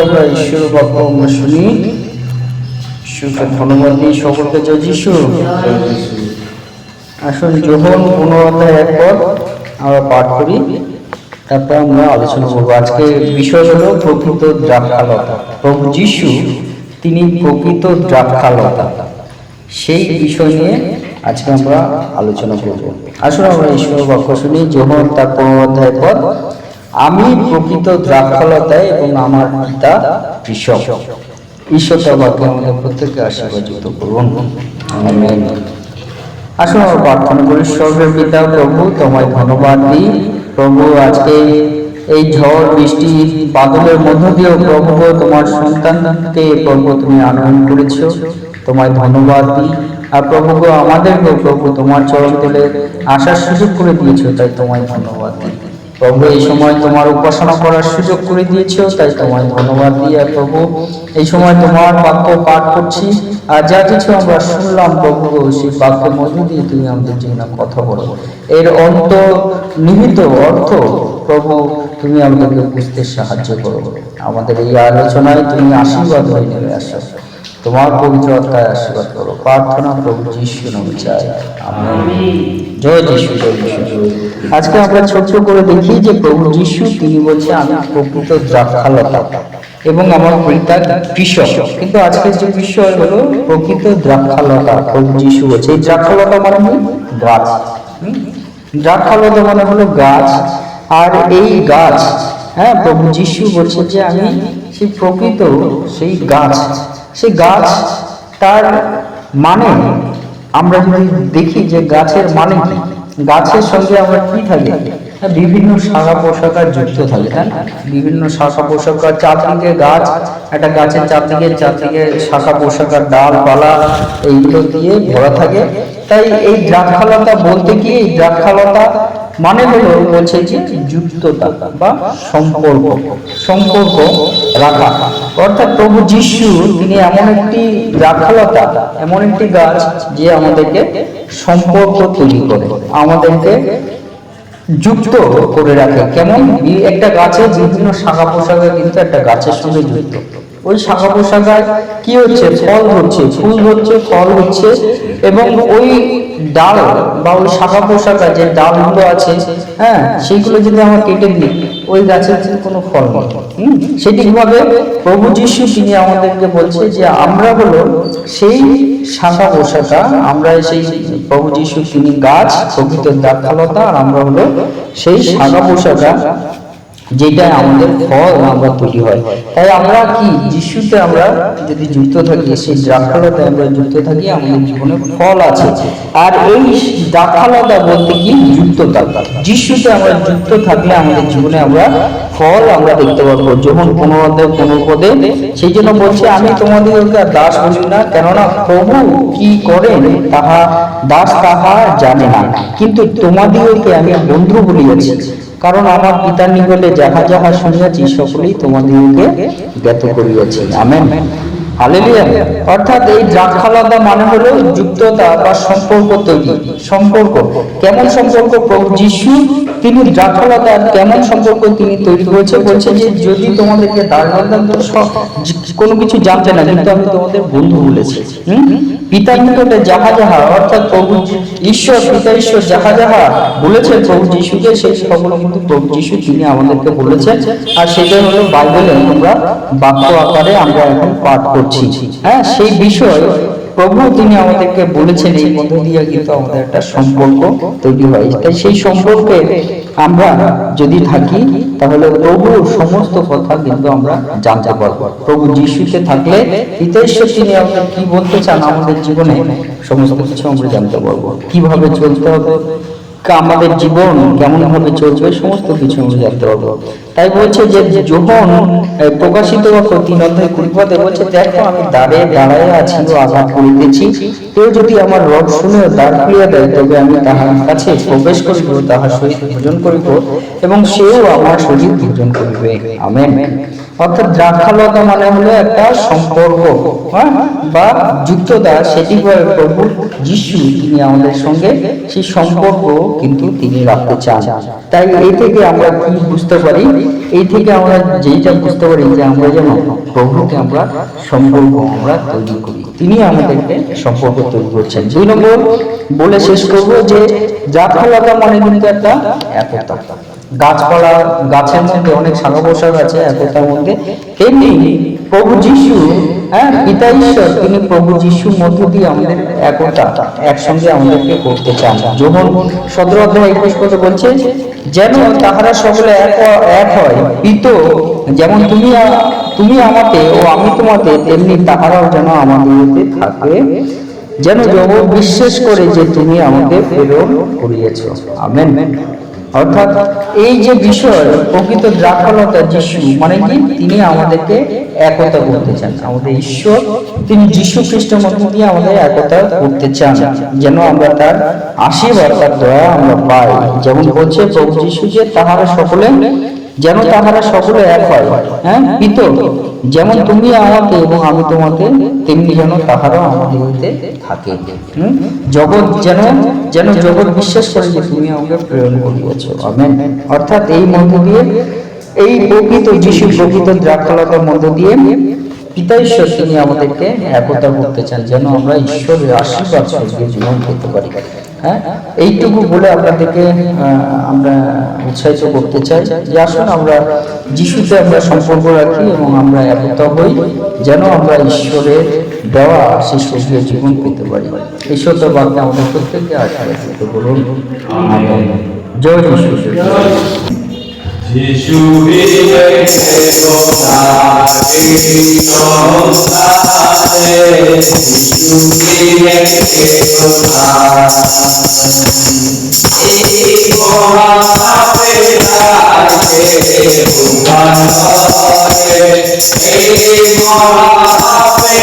আমরা ঈশ্বর আমরা শুনি। ঈশ্বরকে ধন্যবাদ দিই সকলকে জয় যিশু। আসুন যখন কোনো অধ্যায় এক আমরা পাঠ করি, তারপর আমরা আলোচনা করব। আজকে বিষয় হলো প্রকৃত দ্রাক্ষালতা। প্রভু যিশু, তিনি প্রকৃত দ্রাক্ষালতা। সেই বিষয় নিয়ে আজকে আমরা আলোচনা করব। আসুন আমরা ঈশ্বর বাক্য শুনি। যখন তার পনেরো অধ্যায় পদ আমি প্রকৃত দ্রাক্ষালতায় এবং আমার পিতা কৃষক। ঈশ্বর বাক্যে আমাদের প্রত্যেককে আশীর্বাদ যুক্ত করুন আসুন আমরা প্রার্থনা করি স্বর্গের পিতা প্রভু, তোমায় ধন্যবাদ দিই। প্রভু, আজকে এই ঝড়, বৃষ্টি, বাদলের মধ্য দিয়েও প্রভু, তোমার সন্তানকে প্রভু, তুমি আনয়ন করেছ। তোমায় ধন্যবাদ দিই। আর প্রভু আমাদেরকে প্রভু, তোমার চরণ তুলে আসার সুযোগ করে দিয়েছ, তাই তোমায় ধন্যবাদ দিই। প্রভু, এই সময় তোমার উপাসনা করার সুযোগ করে দিয়েছ, তাই তোমায় ধন্যবাদ দিয়ে প্রভু। এই সময় তোমার বাক্য পাঠ করছি। আর যা কিছু আমরা শুনলাম প্রভু, সেই বাক্যের মধ্য দিয়ে তুমি আমাদের জীবনে কথা বলো। এর অন্ত নিহিত অর্থ প্রভু, তুমি আমাদেরকে বুঝতে সাহায্য করো। আমাদের এই আলোচনায় তুমি আশীর্বাদ হয়ে নেমে আসো। তোমার পবিত্র আশীর্বাদ করো। প্রার্থনা প্রভু যিশু নামে চাই। আমেন। জয় যিশু আজকে আমরা ছোট্ট করে দেখি যে প্রভু যিশু তিনি বলছে আমি প্রকৃত দ্রাক্ষালতা এবং আমার পিতা কৃষক। কিন্তু আজকের যে বিষয় হলো প্রকৃত দ্রাক্ষালতা প্রভু যিশু বলছে। এই দ্রাক্ষালতা মানে কি? গাছ। হুম? দ্রাক্ষালতা মানে হলো গাছ। আর এই গাছ হ্যাঁ প্রভু যিশু বলছে যে আমি সেই প্রকৃত সেই গাছ। সেই গাছ তার মানে আমরা যদি দেখি যে গাছের মানে গাছের সঙ্গে আমরা কি থাকে? হ্যাঁ, বিভিন্ন শাখা পোশাক আর যুক্ত থাকে তাই না? বিভিন্ন শাখা পোশাকার চারদিকে গাছ একটা গাছের চার চারদিকে চারদিকে শাখা পোশাকার ডাল পালা এইগুলো দিয়ে ভরা থাকে। তাই এই দ্রাক্ষালতা বলতে কি? এই দ্রাক্ষালতা মানে হলো বলছে যে যুক্ততা বা সম্পর্ক সম্পর্ক রাখা। অর্থাৎ প্রভু যিশু, তিনি এমন একটি দ্রাক্ষালতা এমন একটি গাছ যে আমাদেরকে সম্পর্ক তৈরি করে, আমাদেরকে যুক্ত করে রাখে। কেমন? একটা গাছের বিভিন্ন শাখা পোশাকা কিন্তু একটা গাছের সঙ্গে যুক্ত। ওই শাখা পোশাকায় কি হচ্ছে ফল হচ্ছে, ফুল হচ্ছে, ফল হচ্ছে এবং ওই ডাল বা ওই শাখা পোশাকা যে ডালগুলো আছে হ্যাঁ সেইগুলো যদি আমরা কেটে দিই, ওই গাছের কোনো ফল নেই হুম? সেটি কীভাবে প্রভু যিশু তিনি আমাদেরকে বলছে যে আমরা হলো সেই শাখা পোশাকা আমরা সেই প্রভু যিশু তিনি গাছ প্রকৃত দ্রাক্ষালতা আর আমরা হলো সেই শাখা পোশাকা যেটা আমাদের ফল আমরা তৈরি হয়। তাই আমরা কি যিশুতে আমরা যদি যুক্ত থাকি, সেই দ্রাক্ষালতায় আমরা যুক্ত থাকি, আমাদের জীবনে ফল আছে। আর এই দ্রাক্ষালতা বলতে কি? যুক্ততা। যিশুতে আমরা যুক্ত থাকলে আমাদের জীবনে আমরা ফল আমরা দেখতে পাবো। যখন কোনো অধ্যায়, কোনো পদে সেই জন্য বলছে, আমি তোমাদেরকে আর দাস বলি না, কেননা প্রভু কি করেন তাহা দাস তাহা জানে না। কিন্তু তোমাদিওকে আমি বন্ধু বলিয়াছি। কারণ আমার পিতার নিকটে যাহা যাহা শুনিয়াছি, সকলেই তোমাদেরকে জ্ঞাত করিয়াছি। আমেন। হালেলুয়া। অর্থাৎ এই দ্রাক্ষালতা মানে হলো যুক্ততা বা সম্পর্ক তৈরি। সম্পর্ক। কেমন সম্পর্ক? প্রভু যিশু তিনি দ্রাক্ষালতা কেমন সম্পর্ক তিনি তৈরি করেছে বলছে যে, যদি তোমাদেরকে দাঁড়ান কোনো কিছু জানতে না কিন্তু আমি তোমাদের বন্ধু বলেছি পিতার নিকটে যাহা যাহা অর্থাৎ প্রভু ঈশ্বর, পিতা ঈশ্বর যাহা যাহা বলেছেন, প্রভু যিশুকে সেই কিন্তু প্রভু যিশু তিনি আমাদেরকে বলেছেন। আর সেটাই হলো বাইবেলে আমরা বাক্য আকারে আমরা এখন পাঠ করছি। হ্যাঁ সেই বিষয় প্রভু, তিনি আমাদেরকে বলেছেন এই মধ্য দিয়ে কিন্তু আমাদের একটা সম্পর্ক তৈরি হয়। তাই সেই সম্পর্কে আমরা যদি থাকি, তাহলে প্রভুর সমস্ত কথা কিন্তু আমরা জানতে পারব। প্রভু যিশুকে থাকলে হিতেশ্বর তিনি আমাদের কি বলতে চান, আমাদের জীবনে সমস্ত কিছু আমরা জানতে পারব। কীভাবে চলতে হবে? আমাদের জীবন কেমন ভাবে চলবে সমস্ত কিছু আমি জানতে পারব। তাই বলছে যে যখন প্রকাশিত তিন অধ্যায় কুড়িপদে বলছে, দেখো, আমি দাঁড়ে দাঁড়ায় আছি ও আঘাত করিতেছি। কেউ যদি আমার রব শুনে দাঁড় খুলিয়া দেয়, তবে আমি তাহার কাছে প্রবেশ করিব, তাহার সহিত ভোজন করিব এবং সেও আমার সহিত ভোজন করিবে। আমেন। অর্থাৎ দ্রাক্ষালতা মানে হলো একটা সম্পর্ক হ্যাঁ? বা যুক্ততা সেটি প্রভু যিশু, তিনি আমাদের সঙ্গে সেই সম্পর্ক কিন্তু তিনি রাখতে চান। তাই এই থেকে আমরা কি বুঝতে পারি? এই থেকে আমরা যেইটা বুঝতে পারি যে আমরা যেন প্রভুকে আমরা সম্পর্ক আমরা তৈরি করি। তিনি আমাদেরকে সম্পর্ক তৈরি করছেন। দুই নম্বর বলে শেষ করব যে দ্রাক্ষালতা মানে কিন্তু একটা একতা। গাছপালা, গাছের মধ্যে অনেক শাখা পোশাক আছে, একতার মধ্যে তেমনি প্রভু যিশু হ্যাঁ পিতা ঈশ্বর তিনি প্রভু যিশুর মধ্য দিয়ে আমাদের একতা একসঙ্গে আমাদেরকে করতে চান। যখন সদর অধ্যায় একুশ পদে বলছে যেন তাহারা সকলে এক এক হয় পিত যেমন তুমি তুমি আমাকে ও আমি তোমাতে তেমনি তাহারাও যেন আমাদের থাকে। যেন জগৎ বিশ্বাস করে যে তুমি আমাকে প্রেরণ করিয়েছ। আমেন। অর্থাৎ এই যে বিষয়, প্রকৃত দ্রাক্ষলতা যিশু মানে কি? তিনি আমাদেরকে একতা করতে চান। আমাদের ঈশ্বর, তিনি যিশু খ্রিস্ট মধ্য দিয়ে আমাদের একতা করতে চান, যেন আমরা তার আশীর্বাদ তার দয়া আমরা পাই। যেমন হচ্ছে প্রভু যিশু যে তাহারা সকলে যেন তাহারা সকলে এক হয়। হ্যাঁ পিত, যেমন তুমি আমাকে এবং আমি তোমাকে, তেমনি যেন তাহারাও আমাদের মধ্যে থাকে। জগৎ যেন যেন জগৎ বিশ্বাস করে যে তুমি আমাকে প্রেরণ করিয়েছ। আমেন। অর্থাৎ এই মধ্য দিয়ে, এই প্রকৃত যিশু প্রকৃত দ্রাক্ষালতার মধ্য দিয়ে পিতা ঈশ্বর তিনি আমাদেরকে একতা করতে চান, যেন আমরা ঈশ্বরের আশীর্বাদ স্বর্গে জীবন পেতে পারি। হ্যাঁ? এইটুকু বলে আপনাদেরকে আমরা উৎসাহিত করতে চাই যে আসুন আমরা যিশুতে আমরা সম্পর্ক রাখি এবং আমরা একত হই যেন আমরা ঈশ্বরের দেওয়া সেই স্বর্গীয় জীবন পেতে পারি। ঈশ্বর তো বাক্যে আমাদের প্রত্যেককে আশীর্বাদ বলুন জয় যিশু। যিশু বিনে কোথায় সংসারে যিশু বিনে কোথায় এই মহাপাপে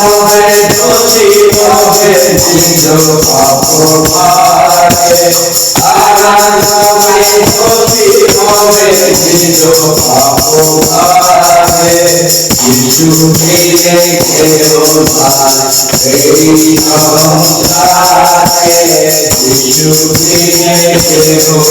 করে এই মহাপাপে রাখে উদ্ধার করে যিশু বিনে কোথায়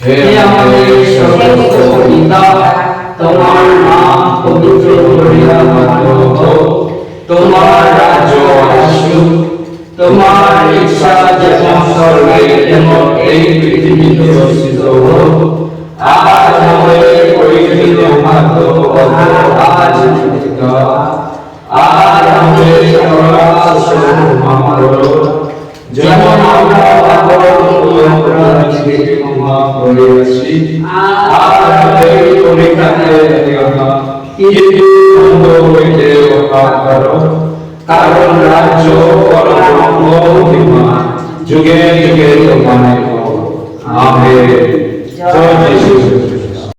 হে আমাদের সর্বস্ব পিতা তোমার নাম পবিত্র করিয়া মানো। হোক তোমার রাজ্য আসুক। তোমার ইচ্ছা যেমন স্বর্গে, তেমন এই পৃথিবীতে অনুষ্ঠিত হোক। আজ আমাদের পরিচিত খাদ্য আজ। আজ আমাদের অপরাধ সমূহ ক্ষমা করো যেমন আমরা করিয়াছি আর এই পরীক্ষাতে দিও না কিন্তু মন্দ হইতে রক্ষা করো কারণ রাজ্য পরম মহিমা যুগে যুগে তোমার আমেন জয় যিশু